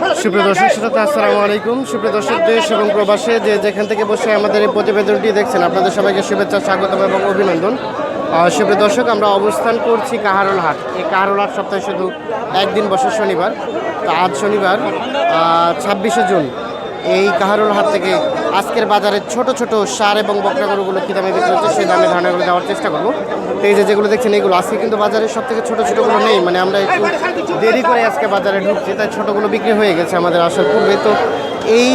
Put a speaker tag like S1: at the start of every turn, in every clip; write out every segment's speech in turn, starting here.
S1: সুপ্রিয় দর্শক, শ্রোতা, আসসালামু আলাইকুম। সুপ্রিয় দর্শক, দেশ এবং প্রবাসে যে যেখান থেকে বসে আমাদের এই প্রতিবেদনটি দেখছেন, আপনাদের সবাইকে শুভেচ্ছা, স্বাগতম এবং অভিনন্দন। সুপ্রিয় দর্শক, আমরা অবস্থান করছি কাহারোল হাট এই কাহারোল হাট সপ্তাহে শুধু একদিন বসে শনিবার, তো আজ শনিবার ছাব্বিশে জুন। এই কাহারোল হাট থেকে আজকের বাজারে ছোট ছোট সার এবং বকরা গরুগুলো কী দামে বিক্রি হচ্ছে সেই দামে ধারণাগুলো দেওয়ার চেষ্টা করব। তো এই যে যেগুলো দেখছেন, এগুলো আজকে কিন্তু বাজারের সব থেকে ছোটো ছোটোগুলো নেই। মানে আমরা একটু দেরি করে আজকে বাজারে ঢুকছি, তাই ছোটোগুলো বিক্রি হয়ে গেছে আমাদের আসার পূর্বে। তো এই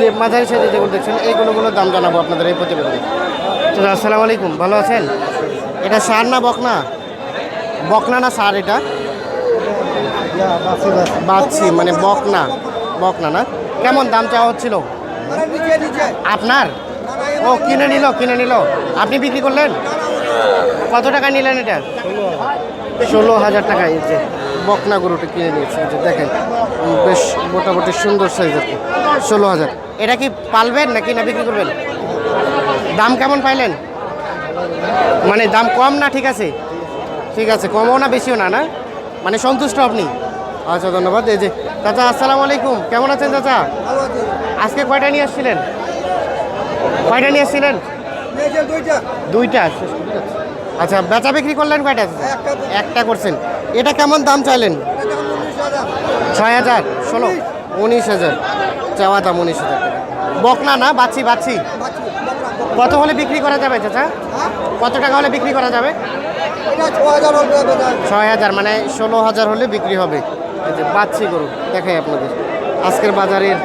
S1: যে মাঝারি সাইজে যেগুলো দেখছেন এইগুলোগুলো দাম জানাব আপনাদের এই প্রতিবেদনে। তো আসসালামু আলাইকুম, ভালো আছেন? এটা সার না বকনা? বকনা না সার এটা? বাচ্ছি মানে বকনা বকনা না? কেমন দাম চাওয়া হচ্ছিল? আপনার? ও, কিনে নিল কিনে নিল। আপনি বিক্রি করলেন? কত টাকা নিলেন এটা? ষোলো হাজার টাকা, এই যে বকনা গরুটা কিনে নিয়েছে যে দেখেন। বেশ মোটামুটি সুন্দর সাইজের ষোলো হাজার। এটা কি পালবেন নাকি না বিক্রি করবেন? দাম কেমন পাইলেন? মানে দাম কম না ঠিক আছে? ঠিক আছে, কমও না বেশিও না না? মানে সন্তুষ্ট আপনি? আচ্ছা ধন্যবাদ। এই যে চাচা আসসালামু আলাইকুম। কেমন আছেন চাচা? আজকে কয়টা নিয়ে আসছিলেন? কয়টা নিয়ে আসছিলেন? দুইটা। আচ্ছা বেচা বিক্রি করলেন কয়টা? একটা করছেন। এটা কেমন দাম চাইলেন? ছয় হাজার? ষোলো? উনিশ। হাজার। চাওয়া দাম উনিশ হাজার বকনা না? বাচ্ছি বাচ্ছি কত হলে বিক্রি করা যাবে চাচা? কত টাকা হলে বিক্রি করা যাবে? ছয় হাজার মানে ষোলো হাজার হলে বিক্রি হবে। যে বাচ্চি গরু দেখাই আপনাদের। আজকের বাজারের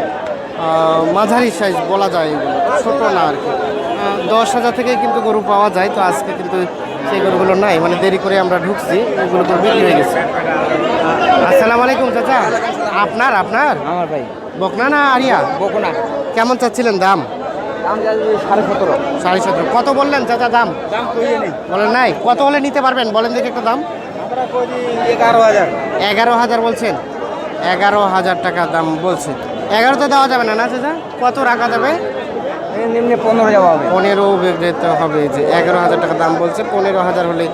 S1: মাঝারি সাইজ বলা যায় এগুলো ছোটো না আর কি। দশ হাজার থেকে কিন্তু গরু পাওয়া যায় তো আজকে কিন্তু সেই গরুগুলো নাই মানে দেরি করে আমরা ঢুকছি ওগুলো গরু বিক্রি হয়ে গেছে। আসসালামু আলাইকুম চাচা। আপনার আপনার?
S2: আমার ভাই।
S1: বকনা না আরিয়া?
S2: বকুনা।
S1: কেমন চাচ্ছিলেন দাম?
S2: সাড়ে সতেরো।
S1: সাড়ে সতেরো। কত বললেন চাচা দাম? বলেন নাই কত হলে নিতে পারবেন? বলেন দেখি একটা দাম।
S2: এগারো হাজার?
S1: বলছেন? এগারো হাজার টাকা দাম বলছেন। এগারো তো দেওয়া যাবে না না চাচা? কত রাখা যাবে?
S2: নিম্নে পনেরো যাওয়া হবে।
S1: পনেরো বিক্রিতে হবে যে এগারো হাজার টাকা দাম বলছে পনেরো হাজার হলে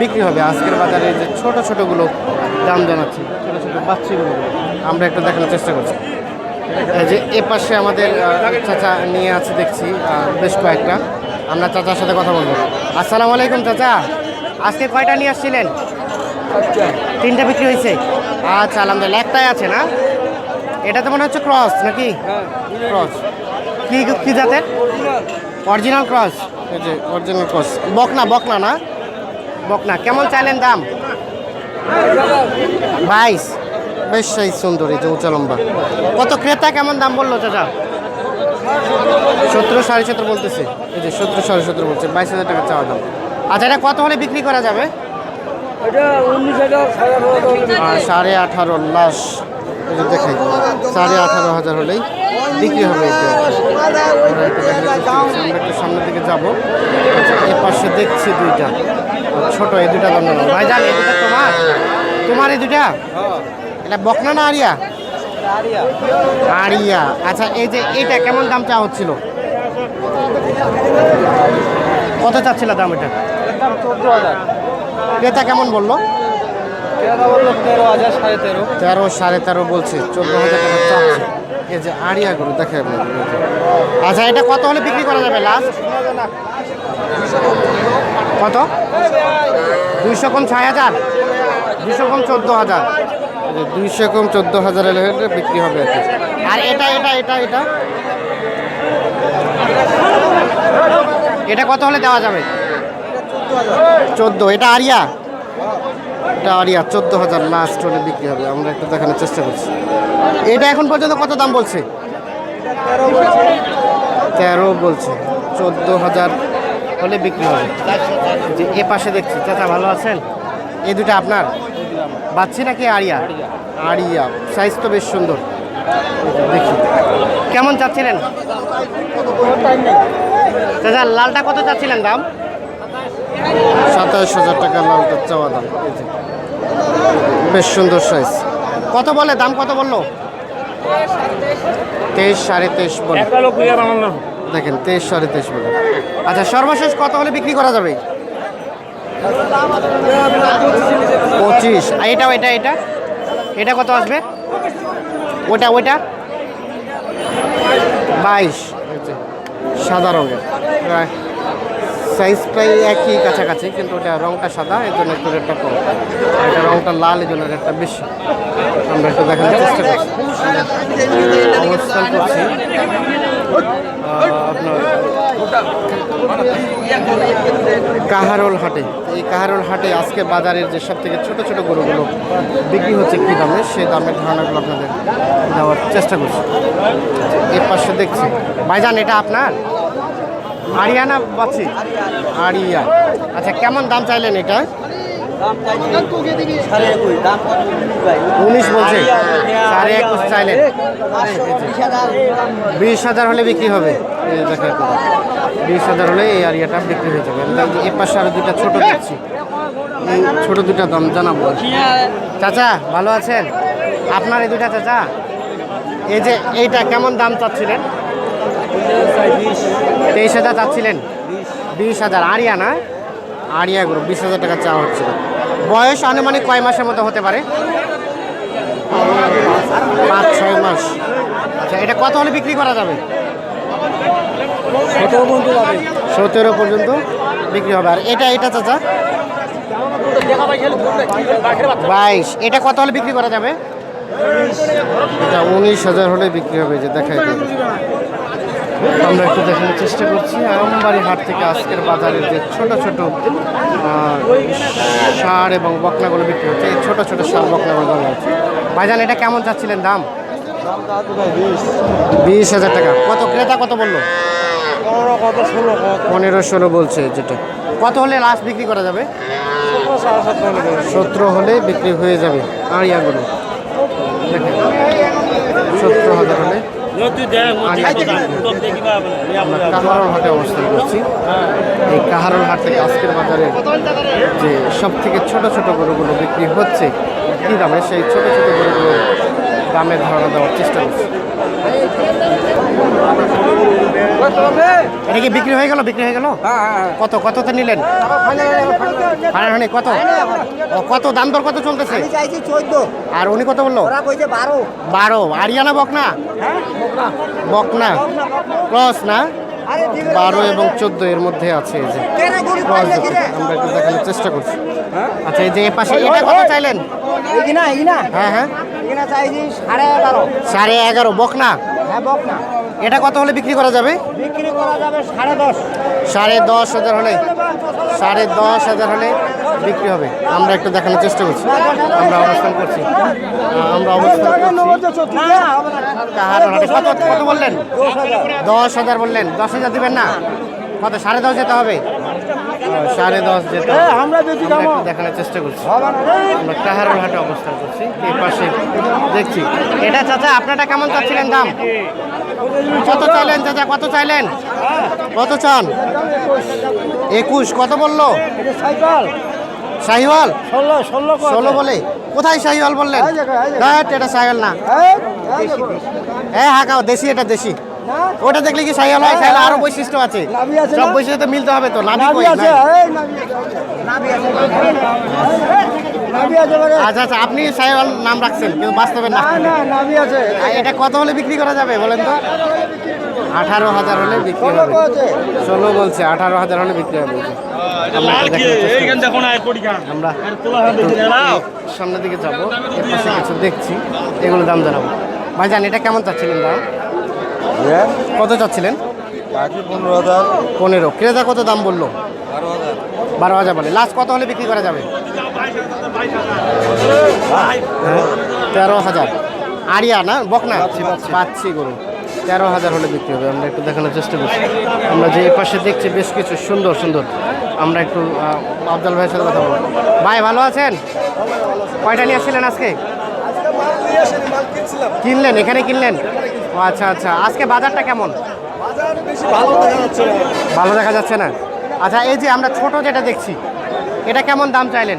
S1: বিক্রি হবে। আজকের বাজারে যে ছোট ছোটগুলো দাম জানাচ্ছি ছোটো ছোটো বাচ্চাগুলো আমরা একটু দেখানোর চেষ্টা করছি। এই যে এ পাশে আমাদের চাচা নিয়ে আছে দেখছি বেশ কয়েকটা। আমরা চাচার সাথে কথা বলব। আসসালামু আলাইকুম চাচা। আজকে কয়টা নিয়ে আসছিলেন? তিনটা বিক্রি হয়েছে? আচ্ছা আলহামদুলিল্লাহ একটাই আছে না? এটা তো মনে হচ্ছে ক্রস নাকি? ক্রস কি কি জাতের? অরিজিনাল ক্রস এই যে অরিজিনাল ক্রস বকনা বকনা না? বকনা। কেমন চাইলেন দাম? বাইশ। বেশ সাইজ সুন্দর এই যে উঁচা লম্বা। কত ক্রেতা কেমন দাম বলল চাচা? সতেরো সাড়ে সতেরো বলতেছে। এই যে সতেরো সাড়ে সতেরো বলছে। বাইশ হাজার টাকা চাওয়া দাম। আচ্ছা এটা কত হলে বিক্রি করা যাবে?
S2: সাড়ে আঠারো
S1: আর সাড়ে আঠারো লাশ দেখাই সাড়ে আঠারো হাজার হলেই বিক্রি হবে আমরা একটু সামনের দিকে যাব। আচ্ছা, এ পাশে দেখছি দুইটা। ছোট এই দুইটা দাম ভাই জান এই দুটা তোমার? তোমার এই দুটা এটা বকনা না আরিয়া? আরিয়া। আচ্ছা এই যে এটা কেমন দাম চা হচ্ছিল? কত চাচ্ছিল দাম এটা?
S2: চোদ্দ হাজার।
S1: ক্রেতা কেমন বলল?
S2: তেরো সাড়ে তেরো।
S1: বলছে চোদ্দ হাজার টাকা চাচ্ছে। এই যে আড়িয়া গরু দেখে। আচ্ছা এটা কত হলে বিক্রি করা যাবে লাস্ট কত? দুইশো কম ছয় হাজার? দুইশো কম চোদ্দ হাজার। দুইশো কম চোদ্দ হাজার হলে বিক্রি হবে আর এটা এটা এটা এটা? এটা কত হলে দেওয়া যাবে? চোদ্দ, এটা আরিয়া? এটা আরিয়া, চোদ্দ হাজার লাস্ট হলে বিক্রি হবে। আমরা একটু দেখানোর চেষ্টা করছি। এটা এখন পর্যন্ত কত দাম বলছে? তেরো বলছে। চোদ্দ হাজার হলে বিক্রি হবে। যে এ পাশে দেখছি, চাচা ভালো আছেন? এই দুটো আপনার? বাচ্চি নাকি আরিয়া? আরিয়া। সাইজ তো বেশ সুন্দর। দেখি। কেমন চাচ্ছিলেন? চাচা, লালটা কত চাচ্ছিলেন দাম? সাতাশ হাজার টাকা লালটা চাওয়া দাম বেশ সুন্দর সাইজ কত বলে? দাম কত বলল? তেইশ সাড়ে তেইশ বলে। দেখেন তেইশ সাড়ে তেইশ বলে। আচ্ছা সর্বশেষ কত হলে বিক্রি করা যাবে? পঁচিশ। এটাও এটা এটা? এটা কত আসবে? ওটা ওইটা? বাইশ। সাদা রঙের। সাইজ প্রায় একই কাছাকাছি, কিন্তু ওটা রংটা সাদা এই জন্য একটু রেটটা কম। এটা রংটা লাল এই জন্য রেটটা বেশি। আমরা একটু দেখানোর চেষ্টা করছি। আপনার কাহারোল হাটে। এই কাহারোল হাটে আজকে বাজারের যে সব থেকে ছোটো ছোটো গরুগুলো বিক্রি হচ্ছে কী দামে, সেই দামের ধারণাগুলো আপনাদের দেওয়ার চেষ্টা করছি। এর পাশে দেখছি। ভাইজান, এটা আপনার? আরিয়ানা পাচ্ছি আরিয়া আচ্ছা কেমন দাম চাইলেন এটা? উনিশ বলছে। সাড়ে একুশ চাইলেন। বিশ হাজার। হলে বিক্রি হবে। এই যে দেখা যাচ্ছে। বিশ হাজার হলে এই আরিয়াটা বিক্রি হয়ে যাবে। আমি দেখছি এর পাশে আরও দুটা ছোট দেখছি। ছোট দুটা দাম জানাব চাচা ভালো আছেন? আপনার এই দুটা চাচা? এই যে এইটা কেমন দাম চাচ্ছিলেন? তেইশ হাজার চাচ্ছিলেন। বিশ হাজার। আরিয়া না? আরিয়া গ্রুপ বিশ হাজার টাকা চাওয়া হচ্ছিল। বয়স আনুমানিক কয় মাসের মতো হতে পারে? পাঁচ ছয় মাস। আচ্ছা এটা কত হলে বিক্রি করা যাবে?
S2: সতেরো পর্যন্ত
S1: বিক্রি হবে। আর এটা এটা চাচা? বাইশ। এটা কত হলে বিক্রি করা যাবে? এটা উনিশ হাজার হলে বিক্রি হবে যে দেখাই দেবে আমরা একটু দেখানোর চেষ্টা করছি। আমবাড়ি হাট থেকে আজকের বাজারের যে ছোট ছোট সার এবং বকনাগুলো বিক্রি হচ্ছে, এই ছোটো ছোট সার বকনাগুলো দাম হচ্ছে। ভাইজান, এটা কেমন চাচ্ছিলেন দাম? বিশ হাজার টাকা। কত ক্রেতা, কত বলল?
S2: পনেরো ষোলো
S1: বলছে যেটা। কত হলে লাস্ট বিক্রি করা যাবে?
S2: সতেরো হলে
S1: বিক্রি হয়ে যাবে। আর ইয়াগুলো? সতেরো হাজার। কাহারোল হাটে অবস্থান করছি। এই কাহারোল হাট থেকে আজকের বাজারে যে সব থেকে ছোট ছোট গরুগুলো বিক্রি হচ্ছে কী দামে সেই ছোট ছোট গরুগুলো দামের ধারণা দেওয়ার চেষ্টা করছি। এটা কি বিক্রি হয়ে গেল? বিক্রি হয়ে গেল?
S2: হ্যাঁ হ্যাঁ
S1: কত কততে নিলেন? হানাহানি কত? কত? দাম দর কত চলতেছে? আর উনি কত বলল?
S3: বারো।
S1: আরিয়ানা বকনা? বকনা। ক্রস না? বারো এবং চোদ্দ এর মধ্যে আছে এই যে? আমরা একটু দেখানোর চেষ্টা করছি। আচ্ছা এই যে এ পাশে এটা কত চাইলেন? হ্যাঁ হ্যাঁ।
S3: এগিনা চাইছি সাড়ে এগারো।
S1: সাড়ে এগারো বকনা?
S3: হ্যাঁ বক না
S1: এটা কত হলে বিক্রি করা যাবে?
S3: বিক্রি করা যাবে সাড়ে দশ।
S1: সাড়ে দশ হাজার হলে সাড়ে দশ হাজার হলে বিক্রি হবে। আমরা একটু দেখানোর চেষ্টা করছি। আমরা অবস্থান করছি। আমরা অবস্থান করছি। কত কত বললেন? দশ হাজার বললেন। দশ হাজার দিবেন না? কত সাড়ে দশ যেতে হবে? সাড়ে দশ
S3: আমরা
S1: আমরা একটু দেখানোর চেষ্টা করছি। আমরা কাহারোল হাটে অবস্থান করছি এই পাশে দেখছি। এটা চাচা আপনারটা কেমন চাচ্ছিলেন দাম? কত চাইলেন চাচা কত চাইলেন? কত চান? একুশ কত বলল?
S3: সাইকেল।
S1: শাহিওয়াল
S3: ষোলো
S1: বলে? কোথায় শাহিওয়াল বললেন? এটা শাহিওয়াল না। হ্যাঁ হাঁকাও দেশি এটা দেশি। ওটা দেখলে কি শাহিওয়াল হয়? শাহিওয়াল আরও বৈশিষ্ট্য আছে। সব? বৈশিষ্ট্য মিলতে হবে তো নাভি কই?
S3: আছে মানে?
S1: আচ্ছা আচ্ছা আপনি শাহিওয়াল নাম রাখছেন কিন্তু বাস্তবে না।
S3: না না নাভি আছে।
S1: আর এটা কত হলে বিক্রি করা যাবে বলেন তো? আঠারো হাজার হলে বিক্রি হবে। ষোলো বলছে আঠারো হাজার হলে বিক্রি হবে। আমরা সামনের দিকে যাব দেখছি এগুলো দাম জানাব। ভাইজান এটা কেমন চাচ্ছিলেন দাম কত চাচ্ছিলেন?
S3: পনেরো হাজার।
S1: পনেরো। ক্রেতা কত দাম বলল?
S3: বারো হাজার।
S1: বারো হাজার বলে। লাস্ট কত হলে বিক্রি করা যাবে? হ্যাঁ, তেরো হাজার। আরিয়া না? বক না পাচ্ছি। গরু। তেরো হাজার হলে বিক্রি হবে। আমরা একটু দেখানোর চেষ্টা করছি। আমরা যে পাশে দেখছি বেশ কিছু সুন্দর সুন্দর। আমরা একটু আফজাল ভাইয়ের সাথে কথা বলব। ভাই ভালো আছেন? কয়টা নিয়ে আসছিলেন আজকে? কিনলেন? এখানে কিনলেন? আচ্ছা আচ্ছা। আজকে বাজারটা কেমন? ভালো দেখা যাচ্ছে। না? আচ্ছা এই যে আমরা ছোট যেটা দেখছি এটা কেমন দাম চাইলেন?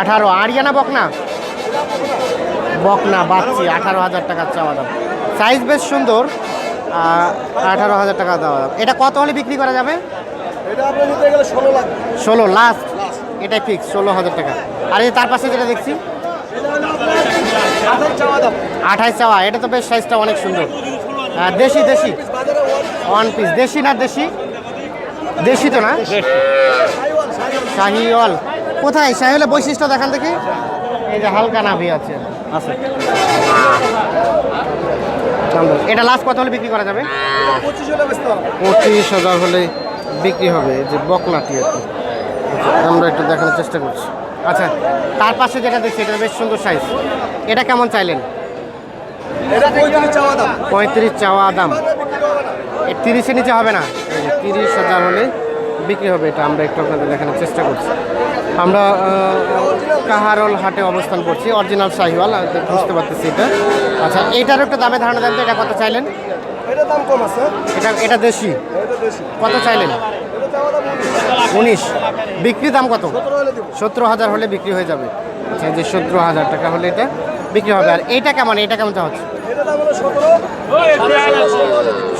S1: আঠারো। আরিয়ানা বকনা? বকনা বাচ্চি আঠারো হাজার টাকার চাওয়া দাম। সাইজ বেশ সুন্দর। আঠারো হাজার টাকা দেওয়া দাম। এটা কত হলে বিক্রি করা যাবে?
S3: ষোলো
S1: লাস্ট এটাই ফিক্স ষোলো হাজার টাকা। আর এই তার পাশে যেটা দেখছি? আঠাইশ চাওয়া এটা তো বেশ সাইজটা অনেক সুন্দর। আহ, দেশি দেশি। ওয়ান পিস দেশি না দেশি? দেশি তো না? শাহিওয়াল। কোথায়? শাহিওয়ালের বৈশিষ্ট্য দেখান দেখি। এই যে হালকা নাভি আছে। আছে। এটা লাস্ট কত হলে বিক্রি করা যাবে? পঁচিশ হাজার হলে বিক্রি হবে যে বকনাটি আর কি। আমরা একটু দেখানোর চেষ্টা করছি। আচ্ছা তার পাশে যেটা দেখছি এটা বেশ সুন্দর সাইজ এটা কেমন চাইলেন?
S3: পঁয়ত্রিশ চাওয়া দাম।
S1: তিরিশের নিচে হবে না? তিরিশ হাজার হলে বিক্রি হবে এটা আমরা একটু আপনাদের দেখানোর চেষ্টা করছি। আমরা কাহারল হাটে অবস্থান করছি অরিজিনাল শাহিওয়াল বুঝতে পারতেছি এটা। আচ্ছা এইটার একটু দামে ধারণা দেন তো এটা কত চাইলেন?
S3: এটা দাম কম আছে।
S1: এটা এটা দেশি? কত চাইলেন? উনিশ। বিক্রি দাম কত?
S3: সতেরো
S1: হাজার হলে বিক্রি হয়ে যাবে। আচ্ছা যে সতেরো হাজার টাকা হলে এটা। বিক্রি হবে। আর এটা কেমন? এটা কেমন চাওয়া হচ্ছে?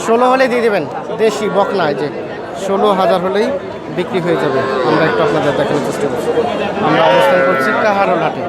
S1: ষোলো হলে দিয়ে দেবেন। দেশি বকনা না যে ষোলো হাজার হলেই বিক্রি হয়ে যাবে। আমরা একটু আপনাদের দেখানোর চেষ্টা করছি। আমরা অবস্থান করছি কাহারোল হাটে।